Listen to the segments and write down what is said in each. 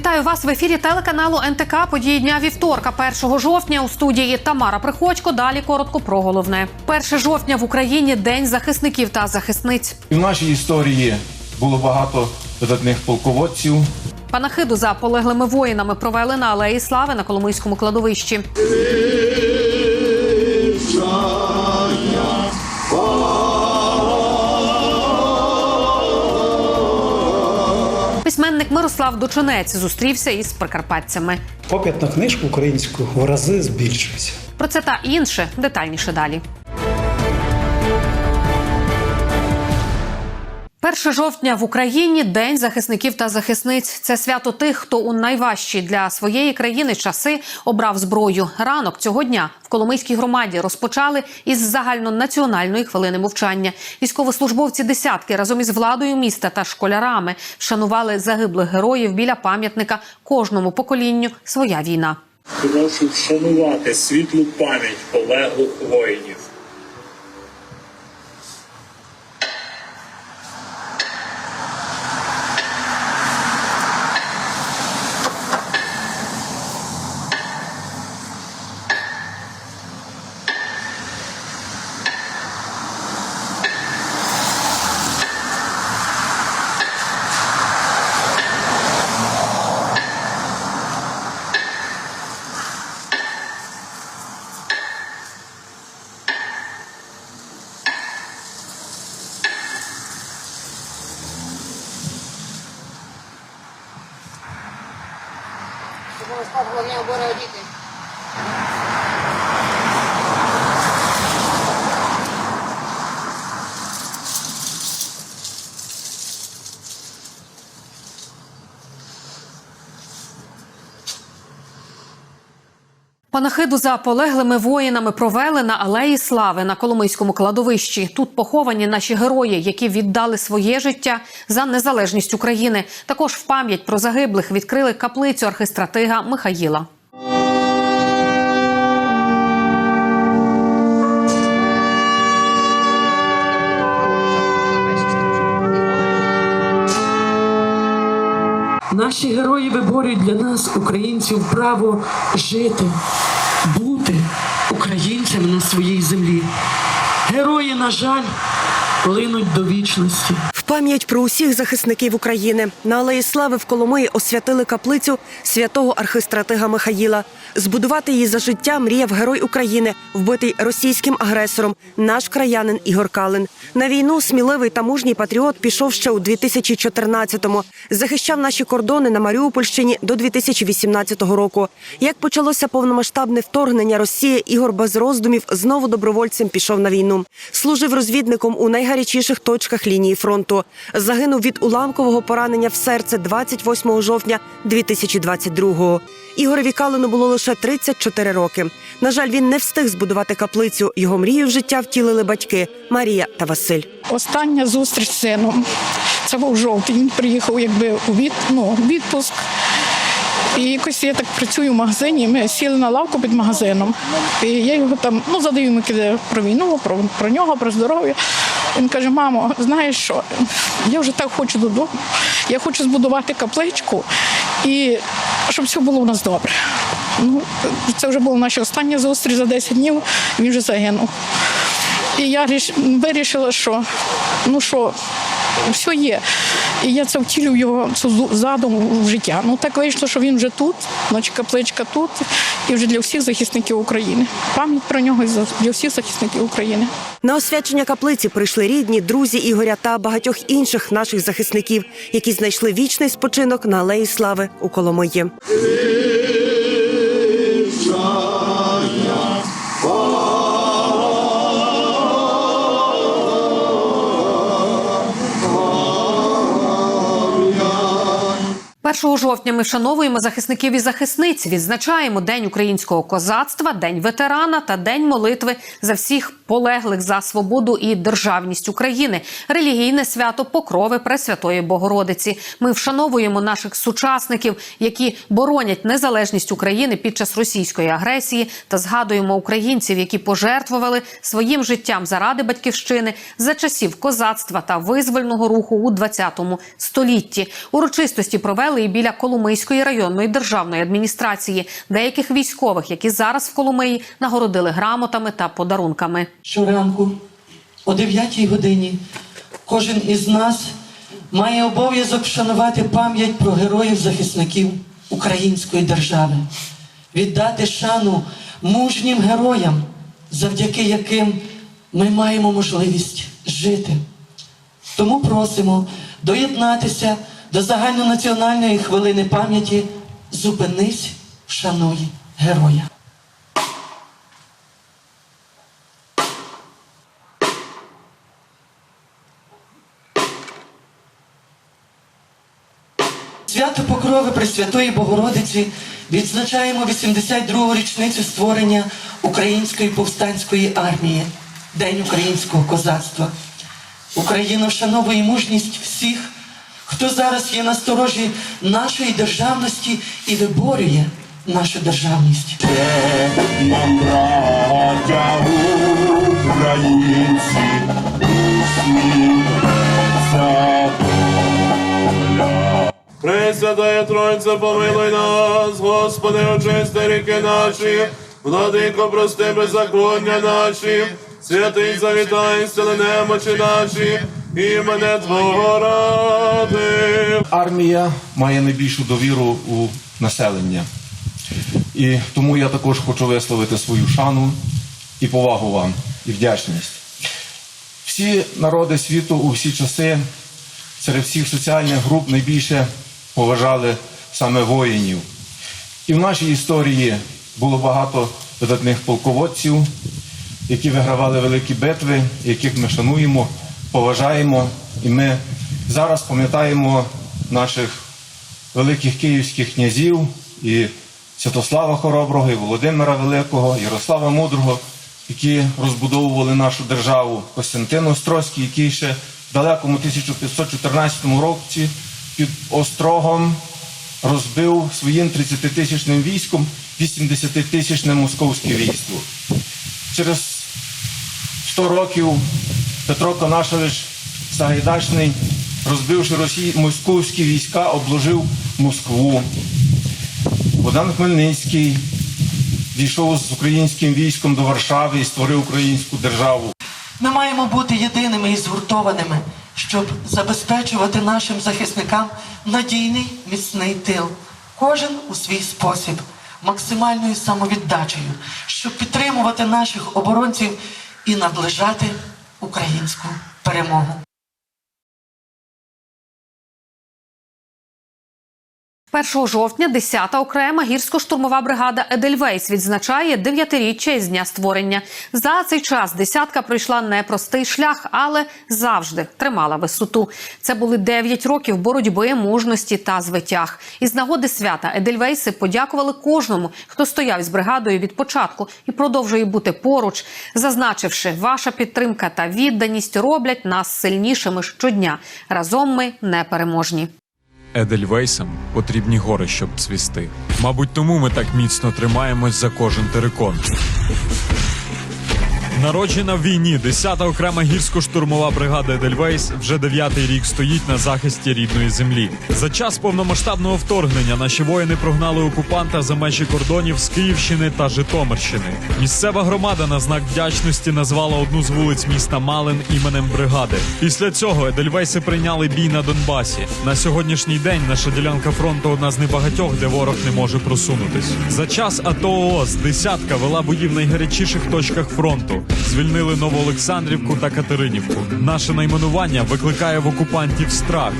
Вітаю вас в ефірі телеканалу НТК. Події дня вівторка, 1 жовтня у студії Тамара Приходько. Далі коротко про головне. 1 жовтня в Україні день захисників та захисниць. В нашій історії було багато видатних полководців. Панахиду за полеглими воїнами провели на алеї Слави на Коломийському кладовищі. Мирослав Дочинець зустрівся із прикарпатцями. Попит на книжку українську в рази збільшується. Про це та інше детальніше далі. 1 жовтня в Україні День захисників та захисниць. Це свято тих, хто у найважчі для своєї країни часи обрав зброю. Ранок цього дня в Коломийській громаді розпочали із загальнонаціональної хвилини мовчання. Військовослужбовці десятки разом із владою міста та школярами вшанували загиблих героїв біля пам'ятника кожному поколінню своя війна. Прошу вшанувати світлу пам'ять полеглих воїнів. Панахиду за полеглими воїнами провели на алеї Слави на Коломийському кладовищі. Тут поховані наші герої, які віддали своє життя за незалежність України. Також в пам'ять про загиблих відкрили каплицю архистратига Михаїла. Наші герої виборюють для нас, українців, право жити, бути українцями на своїй землі. Герої, на жаль, линуть до вічності. Пам'ять про усіх захисників України на Алеї Слави в Коломиї освятили каплицю святого архистратига Михаїла. Збудувати її за життя мріяв герой України, вбитий російським агресором, наш краянин Ігор Калин. На війну сміливий та мужній патріот пішов ще у 2014-му. Захищав наші кордони на Маріупольщині до 2018 року. Як почалося повномасштабне вторгнення Росії, Ігор без роздумів знову добровольцем пішов на війну. Служив розвідником у найгарячіших точках лінії фронту. Загинув від уламкового поранення в серце 28 жовтня 2022-го. Ігорові Калину було лише 34 роки. На жаль, він не встиг збудувати каплицю. Його мрію в життя втілили батьки Марія та Василь. Остання зустріч з сином. Це був жовтий. Він приїхав якби у від, ну, відпуск. І якось я так працюю в магазині. Ми сіли на лавку під магазином. І я його там ну, задаю йому про війну, про, про нього, про здоров'я. Він каже: мамо, знаєш що? Я вже так хочу додому. Я хочу збудувати капличку і щоб все було у нас добре. Ну, це вже була наша остання зустріч за 10 днів, він вже загинув. І я вирішила, що ну що, все є. І я це втілю його цю зу- задум в життя. Ну так вийшло, що він вже тут, значить капличка тут, і вже для всіх захисників України. Пам'ять про нього для всіх захисників України. На освячення каплиці прийшли рідні, друзі Ігоря та багатьох інших наших захисників, які знайшли вічний спочинок на алеї Слави у Коломої. 1 жовтня ми вшановуємо захисників і захисниць. Відзначаємо День українського козацтва, День ветерана та День молитви за всіх полеглих за свободу і державність України, релігійне свято Покрови Пресвятої Богородиці. Ми вшановуємо наших сучасників, які боронять незалежність України під час російської агресії, та згадуємо українців, які пожертвували своїм життям заради батьківщини за часів козацтва та визвольного руху у 20 столітті. Урочистості провели і біля Коломийської районної державної адміністрації. Деяких військових, які зараз в Коломиї, нагородили грамотами та подарунками. Щоранку о 9 годині кожен із нас має обов'язок вшанувати пам'ять про героїв-захисників української держави, віддати шану мужнім героям, завдяки яким ми маємо можливість жити. Тому просимо доєднатися до загальнонаціональної хвилини пам'яті Зупинись, вшануй героя. Свято Покрови Пресвятої Богородиці відзначаємо 82-гу річницю створення Української повстанської армії, День українського козацтва. Україна вшановує мужність всіх, хто зараз є на сторожі нашої державності і виборює нашу державність. Нам, браття українці, усміхнеться доля. Пресвятая Тройця, помилуй нас, Господи, очисти ріки наші, владико, прости беззаконня наші, святий завітай, стели немочі наші, імене Твого ради. Армія має найбільшу довіру у населення. І тому я також хочу висловити свою шану і повагу вам, і вдячність. Всі народи світу у всі часи серед всіх соціальних груп найбільше поважали саме воїнів. І в нашій історії було багато видатних полководців, які вигравали великі битви, яких ми шануємо, поважаємо. І ми зараз пам'ятаємо наших великих київських князів і Святослава Хороброго, і Володимира Великого, Ярослава Мудрого, які розбудовували нашу державу, Костянтин Острозький, який ще в далекому 1514 році під Острогом розбив своїм 30-тисячним військом 80-тисячне московське військо. Через 100 років Петро Конашевич Сагайдачний, розбивши Росії, московські війська, обложив Москву. Богдан Хмельницький дійшов з українським військом до Варшави і створив українську державу. Ми маємо бути єдиними і згуртованими, щоб забезпечувати нашим захисникам надійний міцний тил, кожен у свій спосіб, максимальною самовіддачею, щоб підтримувати наших оборонців і наближати українську перемогу. 1 жовтня 10-та окрема гірсько-штурмова бригада Едельвейс відзначає дев'ятиріччя із дня створення. За цей час десятка пройшла непростий шлях, але завжди тримала висоту. Це були 9 років боротьби, мужності та звитяг. Із нагоди свята Едельвейси подякували кожному, хто стояв із бригадою від початку і продовжує бути поруч, зазначивши, ваша підтримка та відданість роблять нас сильнішими щодня. Разом ми непереможні. Едельвейсам потрібні гори, щоб цвісти. Мабуть, тому ми так міцно тримаємось за кожен терикон. Народжена в війні 10-та окрема гірсько-штурмова бригада Едельвейс вже дев'ятий рік стоїть на захисті рідної землі. За час повномасштабного вторгнення наші воїни прогнали окупанта за межі кордонів з Київщини та Житомирщини. Місцева громада на знак вдячності назвала одну з вулиць міста Малин іменем бригади. Після цього Едельвейси прийняли бій на Донбасі. На сьогоднішній день наша ділянка фронту одна з небагатьох, де ворог не може просунутись. За час АТО ООС десятка вела бої в найгарячіших точках фронту. Звільнили Новоолександрівку та Катеринівку. Наше найменування викликає в окупантів страх.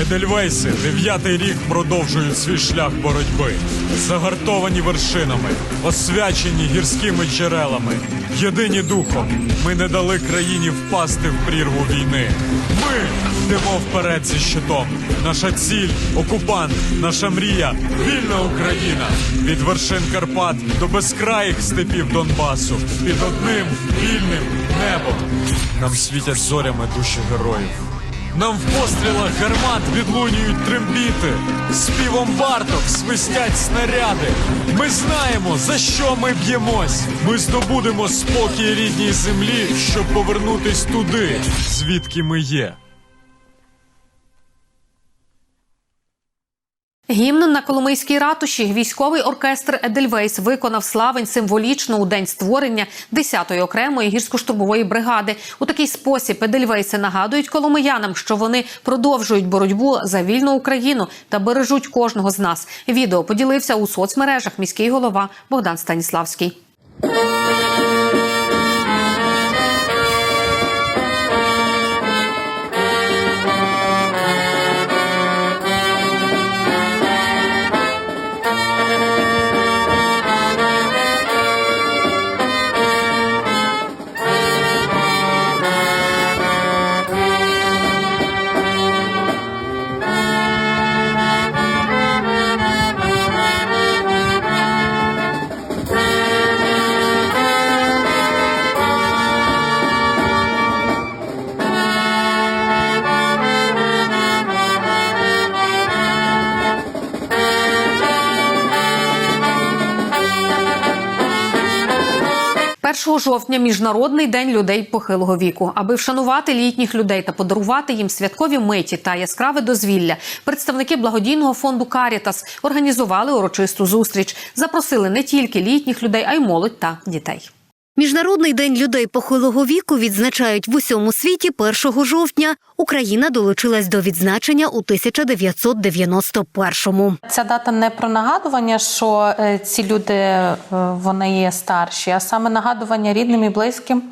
Едельвейси дев'ятий рік продовжують свій шлях боротьби. Загартовані вершинами, освячені гірськими джерелами. Єдині духом. Ми не дали країні впасти в прірву війни. Ми йдемо вперед зі щитом. Наша ціль окупант, наша мрія вільна Україна. Від вершин Карпат до безкраїх степів Донбасу. Під одним вільним небом. Нам світять зорями душі героїв. Нам в пострілах гармат відлунюють трембіти, співом варток свистять снаряди. Ми знаємо, за що ми б'ємось. Ми здобудемо спокій рідній землі, щоб повернутись туди, звідки ми є. Гімн на Коломийській ратуші військовий оркестр Едельвейс виконав славень символічно у день створення 10-ї окремої гірсько-штурмової бригади. У такий спосіб Едельвейси нагадують коломиянам, що вони продовжують боротьбу за вільну Україну та бережуть кожного з нас. Відео поділився у соцмережах міський голова Богдан Станіславський. Першого жовтня міжнародний день людей похилого віку, аби вшанувати літніх людей та подарувати їм святкові миті та яскраве дозвілля. Представники благодійного фонду Карітас організували урочисту зустріч. Запросили не тільки літніх людей, а й молодь та дітей. Міжнародний день людей похилого віку відзначають в усьому світі 1 жовтня. Україна долучилась до відзначення у 1991-му. Ця дата не про нагадування, що е, ці люди е, вони є старші, а саме нагадування рідним і близьким,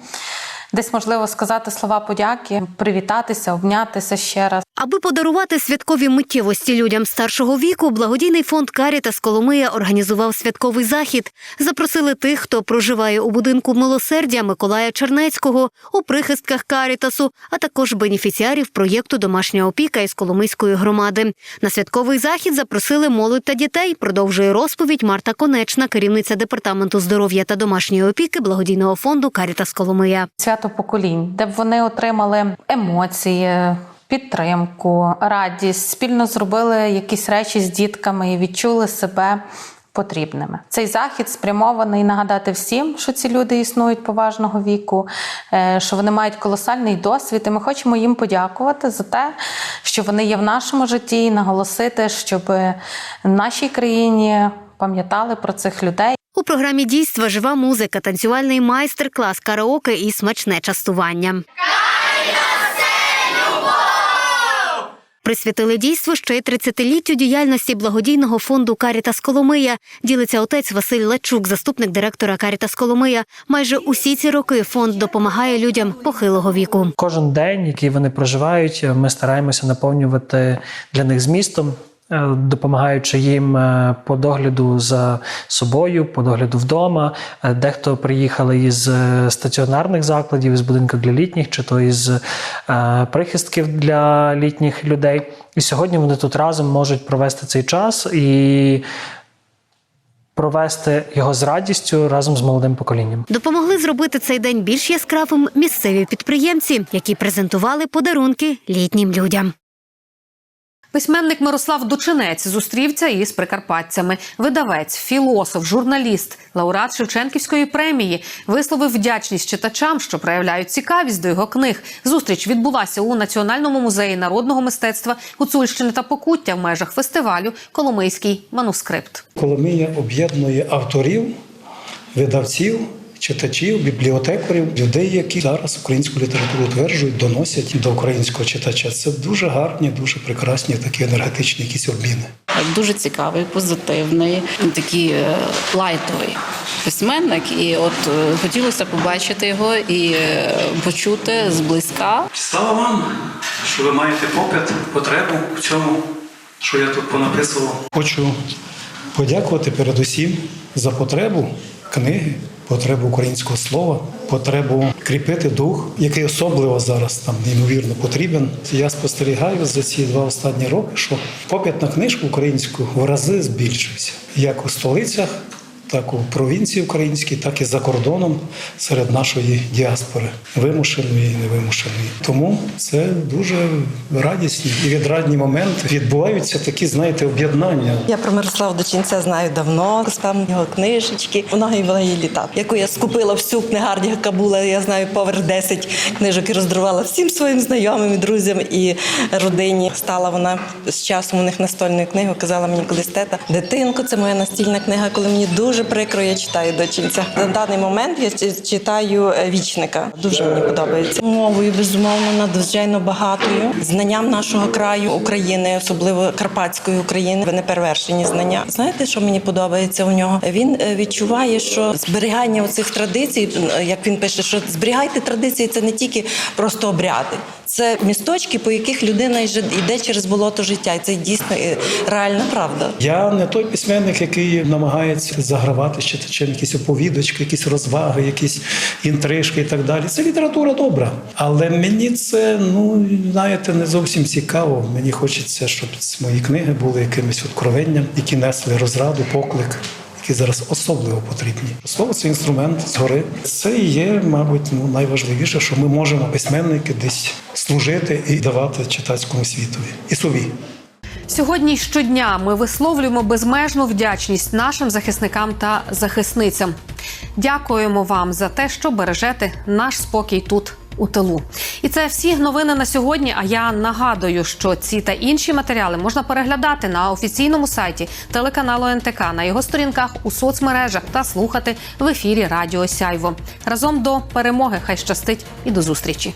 десь можливо сказати слова подяки, привітатися, обнятися ще раз. Аби подарувати святкові миттєвості людям старшого віку, благодійний фонд Карітас Коломия організував святковий захід. Запросили тих, хто проживає у будинку милосердя Миколая Чернецького, у прихистках Карітасу, а також бенефіціарів проєкту Домашня опіка із Коломийської громади. На святковий захід запросили молодь та дітей. Продовжує розповідь Марта Конечна, керівниця департаменту здоров'я та домашньої опіки благодійного фонду Карітас Коломия. Свято поколінь, де б вони отримали емоції. Підтримку, радість, спільно зробили якісь речі з дітками і відчули себе потрібними. Цей захід спрямований нагадати всім, що ці люди існують поважного віку, е, що вони мають колосальний досвід. І ми хочемо їм подякувати за те, що вони є в нашому житті, і наголосити, щоб в нашій країні пам'ятали про цих людей. У програмі дійства жива музика, танцювальний майстер-клас, караоке і смачне частування. Присвятили дійство ще й 30-літтю діяльності благодійного фонду Карітас Коломия. Ділиться отець Василь Лачук, заступник директора Карітас Коломия. Майже усі ці роки фонд допомагає людям похилого віку. Кожен день, який вони проживають, ми стараємося наповнювати для них змістом. Е, Допомагаючи їм е, по догляду за собою, по догляду вдома. Е, Дехто приїхали із стаціонарних закладів, із будинку для літніх, чи то із прихистків для літніх людей. І сьогодні вони тут разом можуть провести цей час і провести його з радістю разом з молодим поколінням. Допомогли зробити цей день більш яскравим місцеві підприємці, які презентували подарунки літнім людям. Письменник Мирослав Дочинець зустрівся із прикарпатцями. Видавець, філософ, журналіст, лауреат Шевченківської премії висловив вдячність читачам, що проявляють цікавість до його книг. Зустріч відбулася у Національному музеї народного мистецтва Гуцульщини та Покуття в межах фестивалю Коломийський манускрипт. Коломия об'єднує авторів, видавців, читачів, бібліотекарів, людей, які зараз українську літературу утверджують, доносять до українського читача. Це дуже гарні, дуже прекрасні такі енергетичні якісь обміни. Дуже цікавий, позитивний, такий е, лайтовий письменник. І от е, хотілося побачити його і е, почути зблизька. Слава вам, що ви маєте попит, потребу в цьому, що я тут понаписував. Хочу подякувати передусім за потребу книги, потребу українського слова, потребу кріпити дух, який особливо зараз там неймовірно потрібен. Я спостерігаю за ці два останні роки, що попит на книжку українську в рази збільшився як у столицях. Так у провінції українській, так і за кордоном серед нашої діаспори, вимушеної і невимушеної. Тому це дуже радісні і відрадні моменти. Відбуваються такі, знаєте, об'єднання. Я про Мирослава Дочинця знаю давно, спам його книжечки. Вона і була її літа, яку я скупила всю книгарню, яка була. Я знаю поверх 10 книжок і роздарувала всім своїм знайомим, друзям і родині. Стала вона з часом у них настольною книгою. Казала мені колись тета, дитинко, це моя настільна книга. Коли мені дуже прикро, я читаю дочинця. На даний момент я читаю е, вічника. Дуже мені подобається. Мовою безумовно надзвичайно багатою. Знанням нашого краю України, особливо Карпатської України, ви неперевершені знання. Знаєте, що мені подобається у нього? Він е, відчуває, що зберігання оцих традицій, е, як він пише, що зберігайте традиції, це не тільки просто обряди. Це місточки, по яких людина йде через болото життя, і це дійсно е, реальна правда. Я не той письменник, який намагається загравати з читачем якісь оповідочки, якісь розваги, якісь інтрижки і так далі. Це література добра. Але мені це, ну знаєте, не зовсім цікаво. Мені хочеться, щоб мої книги були якимось откровенням, які несли розраду, поклик. Які зараз особливо потрібні. Слово це інструмент згори. Це і є, мабуть, ну найважливіше, що ми можемо письменники десь служити і давати читацькому світові і собі. Сьогодні щодня ми висловлюємо безмежну вдячність нашим захисникам та захисницям. Дякуємо вам за те, що бережете наш спокій тут. У тилу, і це всі новини на сьогодні. А я нагадую, що ці та інші матеріали можна переглядати на офіційному сайті телеканалу НТК на його сторінках у соцмережах та слухати в ефірі Радіо Сяйво. Разом до перемоги. Хай щастить і до зустрічі.